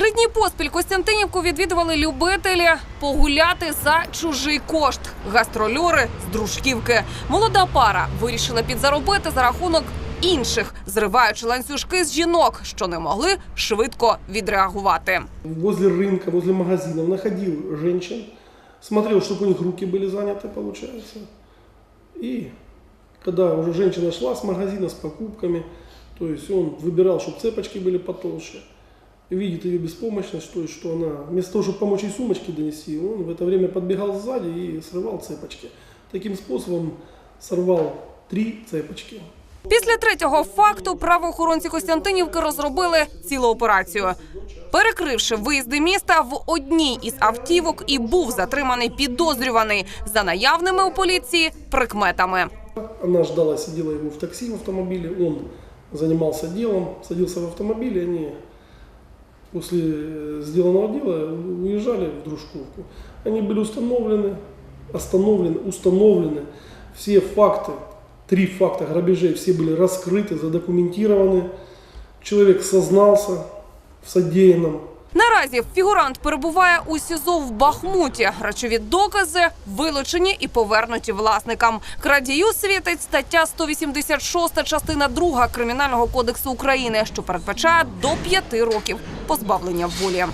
Три дні поспіль Костянтинівку відвідували любителі погуляти за чужий кошт. Гастрольори з дружківки. Молода пара вирішила підзаробити за рахунок інших, зриваючи ланцюжки з жінок, що не могли швидко відреагувати. Возле рынка, возле магазинов находил женщин, смотрел, чтобы у них руки были заняты, получается. И когда уже женщина шла с магазина с покупками, то есть он выбирал, чтобы цепочки были потолще, видит ее беспомощность, то есть что она, вместо того, чтобы помочь ей сумочки донести, он в это время подбегал сзади и срывал цепочки. Таким способом сорвал три цепочки. Після третього факту правоохоронці Костянтинівки розробили цілу операцію. Перекривши виїзди міста, в одній із автівок і був затриманий підозрюваний за наявними у поліції прикметами. Она ждала, сидела его в такси в автомобиле, он занимался делом, садился в автомобиль, и они после э, сделанного дела уезжали в Дружковку. Они были установлены, остановлены, установлены. Все факты, три факта грабежей, все были раскрыты, задокументированы. Человек сознался в содеянном. Наразі фігурант перебуває у СІЗО в Бахмуті. Речові докази вилучені і повернуті власникам. Крадію світить стаття 186 частина 2 Кримінального кодексу України, що передбачає до п'яти років позбавлення волі.